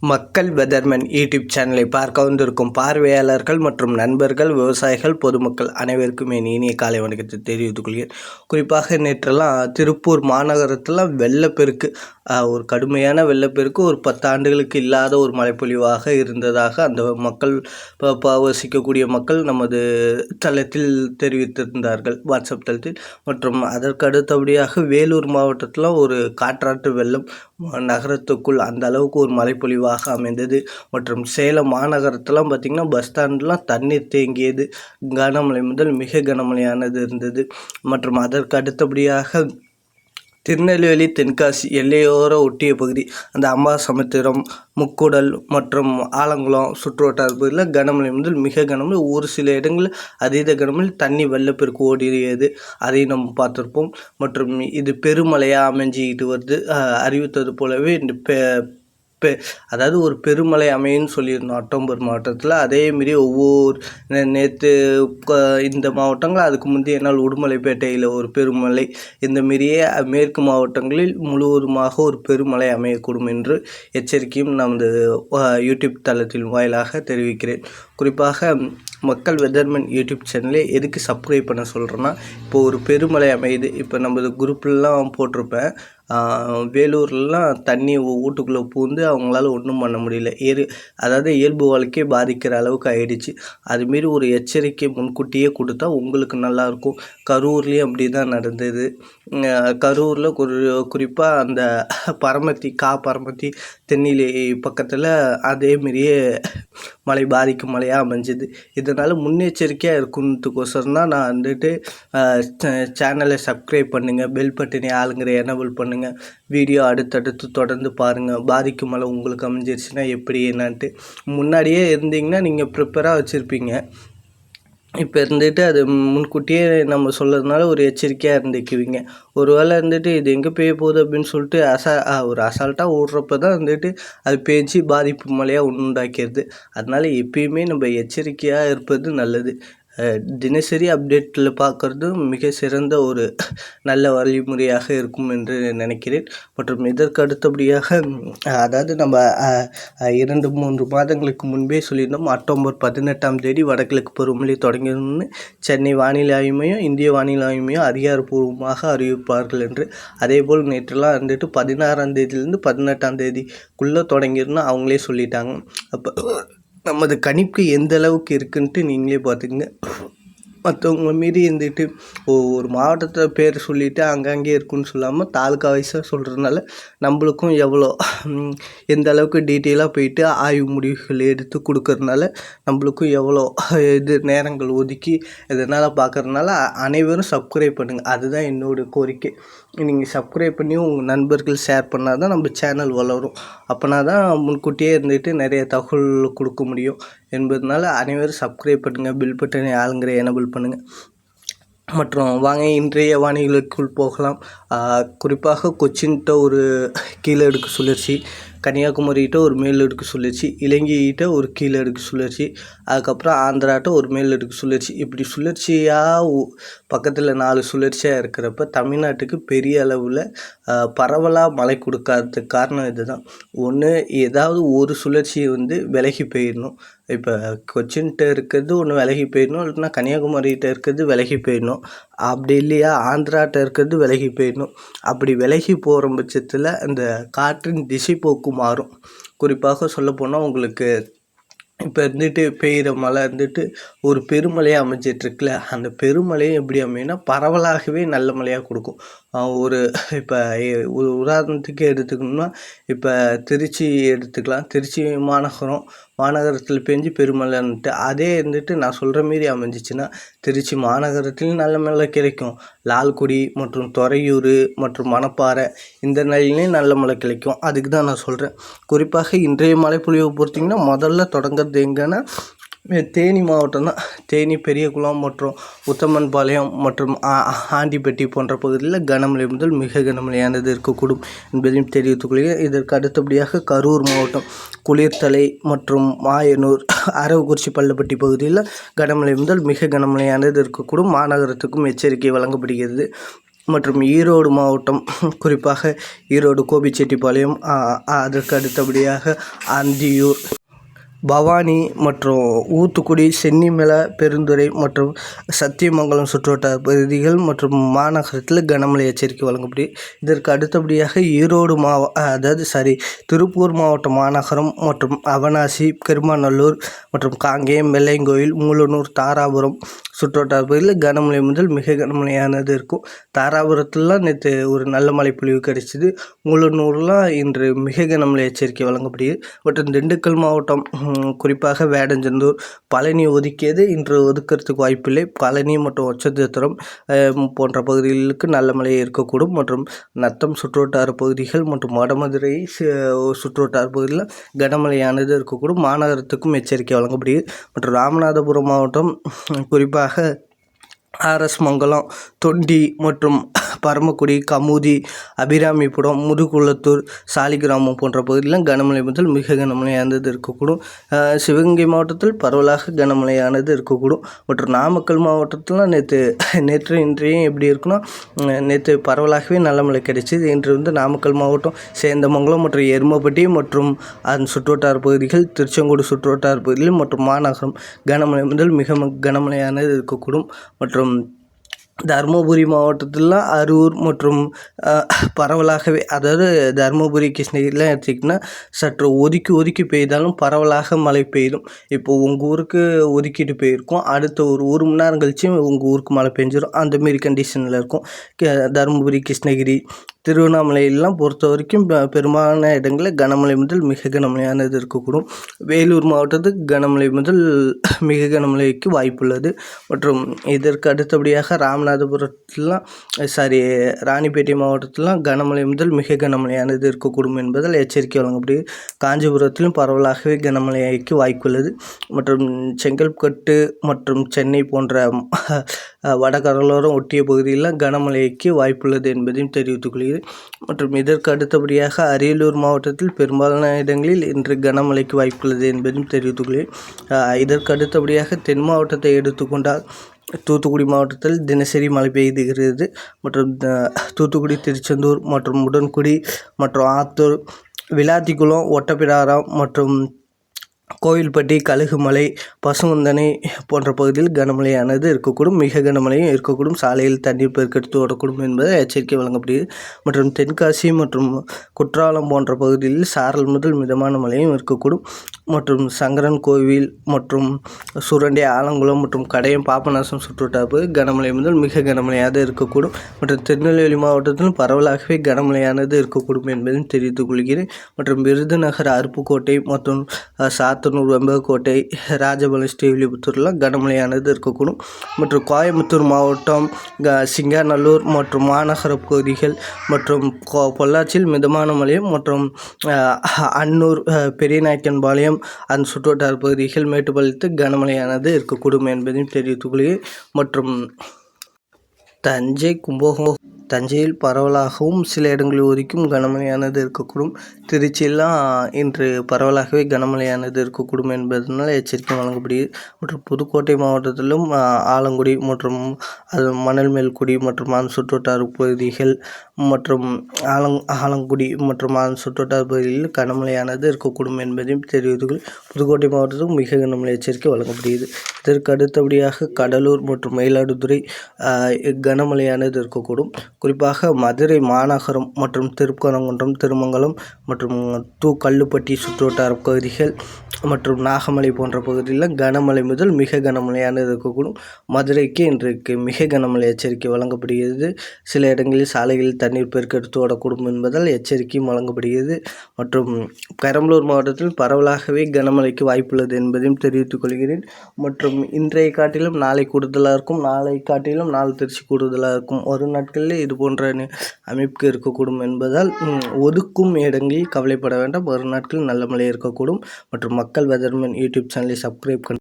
மக்கள் weatherman YouTube சேனலை பார்க்க வந்திருக்கும் பார்வையாளர்கள் மற்றும் நண்பர்கள் விவசாயிகள் பொதுமக்கள் அனைவருக்கும் என் இனிய காலை வணக்கத்தை தெரிவித்துக் கொள்கிறேன். குறிப்பாக நேற்றெல்லாம் திருப்பூர் மாநகரத்தில் வெள்ளப்பெருக்கு. ஒரு கடுமையான வெள்ளப்பெருக்கு ஒரு பத்தாண்டுகளுக்கு இல்லாத ஒரு மழைப்பொழிவாக இருந்ததாக அந்த மக்கள் இப்போ ப- வசிக்கக்கூடிய மக்கள் நமது தளத்தில் தெரிவித்திருந்தார்கள். வாட்ஸ்அப் தளத்தில். மற்றும் அதற்கு அடுத்தபடியாக வேலூர் மாவட்டத்தில் ஒரு காற்றாற்று வெள்ளம் நகரத்துக்குள் அந்த அளவுக்கு ஒரு மழைப்பொழிவாக அமைந்தது. மற்றும் சேலம் மாநகரத்தெல்லாம் பார்த்திங்கன்னா பஸ் ஸ்டாண்ட்லாம் தண்ணீர் தேங்கியது. கனமழை முதல் மிக கனமழையானது இருந்தது. மற்றும் அதற்கு அடுத்தபடியாக திருநெல்வேலி தென்காசி எல்லையோர ஒட்டிய பகுதி. அந்த அம்மா சமுத்திரம் முக்குடல் மற்றும் ஆலங்குளம் சுற்றுவட்டார பகுதியில் கனமழை முதல் மிக கனமழை. ஒரு சில இடங்களில் அதீத கனமழை தண்ணி வெள்ளப்பெருக்கு ஓடியது. அதை நம்ம பார்த்துருப்போம். மற்றும் இது பெருமழையாக அமைஞ்சிக்கிட்டு வருது. அறிவித்தது போலவே இந்த பெ அதாவது ஒரு பெருமழை அமையும்னு சொல்லியிருந்தோம் அக்டோபர் மாவட்டத்தில். அதேமாரி ஒவ்வொரு நேற்று இந்த மாவட்டங்கள் அதுக்கு முந்தைய நாள் உடுமலைப்பேட்டையில் ஒரு பெருமழை. இந்தமாரியே மேற்கு மாவட்டங்களில் முழுவதுமாக ஒரு பெருமழை அமையக்கூடும் என்று எச்சரிக்கையும் நமது யூடியூப் தளத்தின் வாயிலாக தெரிவிக்கிறேன். குறிப்பாக மக்கள் வெதர்மன் யூடியூப் சேனலை எதுக்கு சப்ஸ்கிரைப் பண்ண சொல்கிறேன்னா இப்போ ஒரு பெருமழை அமையுது. இப்போ நமது குரூப்லலாம் போட்டிருப்பேன். வேலூர்லலாம் தண்ணி வீட்டுக்குள்ளே பூந்து அவங்களால ஒன்றும் பண்ண முடியல. ஏறு அதாவது இயல்பு வாழ்க்கையை பாதிக்கிற அளவுக்கு ஆயிடுச்சு. அதுமாரி ஒரு எச்சரிக்கை முன்கூட்டியே கொடுத்தா உங்களுக்கு நல்லாயிருக்கும் கரூர்லேயும் அப்படி தான் நடந்தது. கரூரில் குறி குறிப்பாக அந்த பரமத்தி கா பரமத்தி தென்னிலை பக்கத்தில் அதேமாரியே மழை பாதிக்கும் மழையாக அமைஞ்சுது. இதனால் முன்னெச்சரிக்கையாக இருக்குன்றதுக்கோசரம் தான் நான் வந்துட்டு சேனலை சப்ஸ்கிரைப் பண்ணுங்கள் பெல் பட்டினி ஆளுங்கிற எனபிள் பண்ணுங்கள் வீடியோ அடுத்தடுத்து தொடர்ந்து பாருங்கள் பாதிக்கும் மழை உங்களுக்கு அமைஞ்சிருச்சுன்னா எப்படி என்னான்ட்டு. முன்னாடியே இருந்தீங்கன்னா நீங்கள் ப்ரிப்பராக வச்சுருப்பீங்க. இப்போ இருந்துட்டு அது முன்கூட்டியே நம்ம சொல்கிறதுனால ஒரு எச்சரிக்கையாக இருந்துக்குவீங்க. ஒரு வேளை இருந்துட்டு இது எங்கே பெய்ய போகுது அப்படின்னு சொல்லிட்டு அசா ஒரு அசால்ட்டாக ஓடுறப்ப தான் வந்துட்டு அது பேச்சு பாதிப்பு மழையாக உண்டாக்கிடுது. அதனால் எப்பயுமே நம்ம எச்சரிக்கையாக இருப்பது நல்லது. தினசரி அப்டேட்டில் பார்க்குறது மிக சிறந்த ஒரு நல்ல வழிமுறையாக இருக்கும் என்று நினைக்கிறேன். மற்றும் இதற்கு அடுத்தபடியாக அதாவது நம்ம இரண்டு மூன்று மாதங்களுக்கு முன்பே சொல்லியிருந்தோம் அக்டோபர் பதினெட்டாம் தேதி வடகிழக்கு பருவமழை தொடங்கியதுன்னு சென்னை வானிலை ஆய்வு மையம் இந்திய வானிலை ஆய்வு மையம் அதிகாரப்பூர்வமாக அறிவிப்பார்கள் என்று. அதேபோல் நேற்றுலாம் வந்துட்டு பதினாறாம் தேதியிலேருந்து பதினெட்டாம் தேதிக்குள்ளே தொடங்கிருன்னு அவங்களே சொல்லிட்டாங்க. அப்போ நமது கணிப்பு எந்த அளவுக்கு இருக்குன்ட்டு நீங்களே பார்த்துக்குங்க. மற்றவங்க மீறி இருந்துட்டு ஒ- ஒரு மாவட்டத்தை பேர் சொல்லிவிட்டு அங்கங்கே இருக்குன்னு சொல்லாமல் தாலுக்கா வைஸாக சொல்கிறதுனால நம்மளுக்கும் எவ்வளோ எந்த அளவுக்கு டீட்டெயிலாக போயிட்டு ஆய்வு முடிவுகள் எடுத்து கொடுக்கறதுனால நம்மளுக்கும் எவ்வளோ இது நேரங்கள் ஒதுக்கி இதனால் பார்க்கறதுனால அனைவரும் சப்ஸ்கிரைப் பண்ணுங்கள் அதுதான் என்னோடய கோரிக்கை. நீங்கள் சப்ஸ்கிரைப் பண்ணி உங்கள் நண்பர்கள் ஷேர் பண்ணால் தான் நம்ம சேனல் வளரும். அப்போனா தான் முன்கூட்டியே இருந்துட்டு நிறைய தகவல் கொடுக்க முடியும். என்பதனால அனைவரும் சப்ஸ்கிரைப் பண்ணுங்கள் பில் பட்டனை ஆளுங்கிற எனபிள் பண்ணுங்கள் மற்றும் வாங்க இன்றைய வானிகளுக்குள் போகலாம். குறிப்பாக கொச்சின்கிட்ட ஒரு கீழே எடுக்க சுழற்சி. கன்னியாகுமரிகிட்ட ஒரு மேலடுக்கு சுழற்சி இலங்கைகிட்ட ஒரு கீழடுக்கு சுழற்சி அதுக்கப்புறம் ஆந்திராட்ட ஒரு மேலடுக்கு சுழற்சி இப்படி சுழற்சியாக பக்கத்தில் நாலு சுழற்சியாக இருக்கிறப்ப தமிழ்நாட்டுக்கு பெரிய அளவில் பரவலாக மழை கொடுக்காததுக்கு காரணம் இதுதான். ஒன்று ஏதாவது ஒரு சுழற்சி வந்து விலகி போயிடணும். இப்போ கொச்சின்கிட்ட இருக்கிறது ஒன்று விலகி போயிடணும் இல்லைன்னா கன்னியாகுமரிகிட்ட இருக்கிறது விலகி போயிடணும். அப்படி இல்லையா? ஆந்திராட்ட இருக்கிறது விலகி போயிடணும். அப்படி விலகி போகிற பட்சத்தில் அந்த காற்றின் திசை போக்கு மாறும். குறிப்பாக சொல்லப்போனால் உங்களுக்கு இப்போ இருந்துட்டு பெய்கிற மழை இருந்துட்டு ஒரு பெருமழையாக அமைஞ்சிட்ருக்குல அந்த பெருமழையும் எப்படி அமையும்னா பரவலாகவே நல்ல மழையாக கொடுக்கும். ஒரு இப்போ ஒரு உதாரணத்துக்கு எடுத்துக்கணும்னா இப்போ திருச்சி எடுத்துக்கலாம். திருச்சி மாநகரம் மாநகரத்தில் பெஞ்சு பெருமழைன்ட்டு அதே இருந்துட்டு நான் சொல்கிற மாரி அமைஞ்சிச்சுன்னா திருச்சி மாநகரத்துலேயும் நல்ல மழை கிடைக்கும். லால்குடி மற்றும் துறையூர் மற்றும் மணப்பாறை இந்த நிலையிலையும் நல்ல மழை கிடைக்கும். அதுக்கு தான் நான் சொல்கிறேன் குறிப்பாக இன்றைய மழைப்பொழிவை பொறுத்திங்கன்னா முதல்ல தொடங்குறது எங்கன்னா தேனி மாவட்டம் தான். தேனி பெரியகுளம் மற்றும் உத்தமன்பாளையம் மற்றும் ஆ- ஆண்டிப்பட்டி போன்ற பகுதிகளில் கனமழை முதல் மிக கனமழையானது இருக்கக்கூடும் என்பதையும் தெரிவித்துக்கொள்கிறேன் இதற்கு அடுத்தபடியாக கரூர் மாவட்டம் குளிர்தலை மற்றும் மாயனூர் அரவக்குறிச்சி பள்ளப்பட்டி பகுதியில் கனமழை முதல் மிக கனமழையானது இருக்கக்கூடும். மாநகரத்துக்கும் எச்சரிக்கை வழங்கப்படுகிறது. மற்றும் ஈரோடு மாவட்டம் குறிப்பாக ஈரோடு கோபிச்செட்டிப்பாளையம் அதற்கு அடுத்தபடியாக அந்தியூர் பவானி மற்றும் ஊத்துக்குடி சென்னிமலை பெருந்துறை மற்றும் சத்தியமங்கலம் சுற்றுவட்டார பகுதிகள் மற்றும் மாநகரத்தில் கனமழை எச்சரிக்கை வழங்கப்படுது இதற்கு அடுத்தபடியாக ஈரோடு மாவ அதாவது சாரி திருப்பூர் மாவட்ட மாநகரம் மற்றும் அவனாசி பெருமாநல்லூர் மற்றும் காங்கேயம் வெள்ளையங்கோயில் மூலனூர் தாராபுரம் சுற்றுவட்டார பகுதியில் கனமழை முதல் மிக கனமழையானது இருக்கும். தாராபுரத்துலலாம் நேற்று ஒரு நல்ல மழை பொழிவு கிடைச்சிது. மூலனூர்லாம் இன்று மிக கனமழை எச்சரிக்கை வழங்கப்படுகிறது மற்றும் திண்டுக்கல் மாவட்டம் குறிப்பாக வேடஞ்சந்தூர். பழனி ஒதுக்கியது இன்று ஒதுக்கிறதுக்கு வாய்ப்பில்லை. பழனி மற்றும் ஒச்சத்திரம் போன்ற பகுதிகளுக்கு நல்ல மழை இருக்கக்கூடும். மற்றும் நத்தம் சுற்றுவட்டார பகுதிகள் மற்றும் வடமதுரை சு- சுற்றுவட்டார பகுதியில் கனமழையானது இருக்கக்கூடும். மாநகரத்துக்கும் எச்சரிக்கை வழங்கப்படுகிறது. மற்றும் ராமநாதபுரம் மாவட்டம் குறிப்பாக ஆர்எஸ் மங்கலம் தொண்டி மற்றும் பரமக்குடி கமுதி அபிராமிபுரம் முதுகுளத்தூர் சாலிகிராமம் போன்ற பகுதியில் கனமழை முதல் மிக கனமழையானது இருக்கக்கூடும். சிவகங்கை மாவட்டத்தில் பரவலாக கனமழையானது இருக்கக்கூடும். மற்றும் நாமக்கல் மாவட்டத்தில் நேற்று நேற்று இன்றையும் எப்படி இருக்குன்னா நேற்று பரவலாகவே நல்ல மழை கிடைச்சிது. இன்று வந்து நாமக்கல் மாவட்டம் சேந்தமங்கலம் மற்றும் எருமப்பட்டி மற்றும் அதன் சுற்றுவட்டார பகுதிகள் திருச்செங்கோடு சுற்றுவட்டார பகுதிகள் மற்றும் மாநகரம் கனமழை முதல் மிக ம- கனமழையானது இருக்கக்கூடும். மற்றும் um, தருமபுரி மாவட்டத்திலாம் அரூர் மற்றும் பரவலாகவே அதாவது தருமபுரி கிருஷ்ணகிரிலாம் எடுத்துக்கிட்டிங்கன்னா சற்று ஒதுக்கி ஒதுக்கி பெய்தாலும் பரவலாக மழை பெய்யும். இப்போது உங்கள் ஊருக்கு ஒதுக்கிட்டு போயிருக்கும். அடுத்த ஒரு ஒரு மணி நேரம் கழிச்சு உங்கள் ஊருக்கு மழை பெஞ்சிடும் அந்தமாரி கண்டிஷனில் இருக்கும். க- தருமபுரி கிருஷ்ணகிரி திருவண்ணாமலையெல்லாம் பொறுத்த வரைக்கும் பெ- பெரும்பாலான இடங்களில் கனமழை முதல் மிக கனமழையானது இருக்கக்கூடும். வேலூர் மாவட்டத்துக்கு கனமழை முதல் மிக கனமழைக்கு வாய்ப்புள்ளது. மற்றும் இதற்கு அடுத்தபடியாக ராமநாதபுரத்துலாம் சாரி ராணிப்பேட்டை மாவட்டத்திலாம் கனமழை முதல் மிக கனமழையானது இருக்கக்கூடும் என்பதால் எச்சரிக்கை வழங்கப்படுகிறது காஞ்சிபுரத்திலும் பரவலாகவே கனமழைக்கு வாய்ப்புள்ளது. மற்றும் செங்கல்பட்டு மற்றும் சென்னை போன்ற வட கடலோரம் ஒட்டிய பகுதியில் கனமழைக்கு வாய்ப்புள்ளது என்பதையும் தெரிவித்துக் கொள்கிறேன். மற்றும் இதற்கு அடுத்தபடியாக அரியலூர் மாவட்டத்தில் பெரும்பாலான இடங்களில் இன்று கனமழைக்கு வாய்ப்புள்ளது என்பதையும் தெரிவித்துக் கொள்கிறேன். இதற்கு அடுத்தபடியாக தென் மாவட்டத்தை எடுத்துக்கொண்டால் தூத்துக்குடி மாவட்டத்தில் தினசரி மழை பெய்துகிறது மற்றும் த- தூத்துக்குடி திருச்செந்தூர் மற்றும் உடன்குடி மற்றும் ஆத்தூர் விளாத்திக்குளம் ஒட்டப்பிடாரம் மற்றும் கோவில்பட்டி கழுகுமலை பசுவந்தனை போன்ற பகுதியில் கனமழையானது இருக்கக்கூடும். மிக கனமழையும் இருக்கக்கூடும். சாலையில் தண்ணீர் பெருக்கெடுத்து ஓடக்கூடும் என்பது எச்சரிக்கை வழங்கப்படுகிறது. மற்றும் தென்காசி மற்றும் குற்றாலம் போன்ற பகுதியில் சாரல் முதல் மிதமான மழையும் இருக்கக்கூடும். மற்றும் சங்கரன் கோவில் மற்றும் சுரண்டி ஆலங்குளம் மற்றும் கடையம் பாபநாசம் சுற்றுவட்டாப்பு கனமழை முதல் மிக கனமழையாக இருக்கக்கூடும். மற்றும் திருநெல்வேலி மாவட்டத்திலும் பரவலாகவே கனமழையானது இருக்கக்கூடும் என்பதையும் தெரிவித்துக் கொள்கிறேன். மற்றும் விருதுநகர் அருப்புக்கோட்டை மற்றும் சா ஆத்தனூர் வெம்பகோட்டை ராஜபாளையம் ஸ்ரீவில்லிபுத்தூர்லாம் கனமழையானது இருக்கக்கூடும். மற்றும் கோயம்புத்தூர் மாவட்டம் க- சிங்காநல்லூர் மற்றும் மாநகர பகுதிகள் மற்றும் கொ- பொள்ளாச்சியில் மிதமான மழையும் மற்றும் அன்னூர் பெரியநாயக்கன்பாளையம் அந்த சுற்றுவட்டார பகுதிகள் மேட்டுப்பாளையத்து கனமழையானது இருக்கக்கூடும் என்பதையும் தெரிவித்துக் கொள்கிறேன். மற்றும் தஞ்சை கும்பகோணம் தஞ்சையில் பரவலாகவும் சில இடங்களில் ஒதுக்கும் கனமழையானது இருக்கக்கூடும். திருச்சியெல்லாம் இன்று பரவலாகவே கனமழையானது இருக்கக்கூடும் என்பதனால் எச்சரிக்கை வழங்கப்படுகிறது. மற்றும் புதுக்கோட்டை மாவட்டத்திலும் ஆலங்குடி மற்றும் அது மணல் மேல்குடி மற்றும் அதன் சுற்றுவட்டார பகுதிகள் மற்றும் ஆலங் ஆலங்குடி மற்றும் அதன் சுற்றுவட்டார பகுதிகளில் கனமழையானது இருக்கக்கூடும் என்பதையும் தெரிவித்துக் புதுக்கோட்டை மாவட்டத்திலும் மிக கனமழை எச்சரிக்கை வழங்கப்படுகிறது. இதற்கு அடுத்தபடியாக கடலூர் மற்றும் மயிலாடுதுறை கனமழையானது இருக்கக்கூடும். குறிப்பாக மதுரை மாநகரம் மற்றும் திருப்பரங்குன்றம் திருமங்கலம் மற்றும் தூ கல்லுப்பட்டி சுற்றுவட்டார பகுதிகள் மற்றும் நாகமலை போன்ற பகுதிகளில் கனமழை முதல் மிக கனமழையான இருக்கக்கூடும். மதுரைக்கு இன்றைக்கு மிக கனமழை எச்சரிக்கை வழங்கப்படுகிறது. சில இடங்களில் சாலைகளில் தண்ணீர் பெருக்கெடுத்து ஓடக்கூடும் என்பதால் எச்சரிக்கையும் வழங்கப்படுகிறது. மற்றும் பெரம்பலூர் மாவட்டத்தில் பரவலாகவே கனமழைக்கு வாய்ப்புள்ளது என்பதையும் தெரிவித்துக் கொள்கிறேன். மற்றும் இன்றைய காட்டிலும் நாளை கூடுதலாக இருக்கும். நாளை காட்டிலும் நாளை திருச்சி கூடுதலாக இருக்கும். ஒரு நாட்களில் இது போன்ற அமைப்புக்கு அமைப்பு இருக்கக்கூடும் என்பதால் ஒதுக்கும் இடங்களில் கவலைப்பட வேண்டாம். ஒரு நாட்களில் நல்ல மழை இருக்கக்கூடும். மற்றும் மக்கள் வெதர்மேன் யூடியூப் சேனலை சப்ஸ்கிரைப் பண்ணி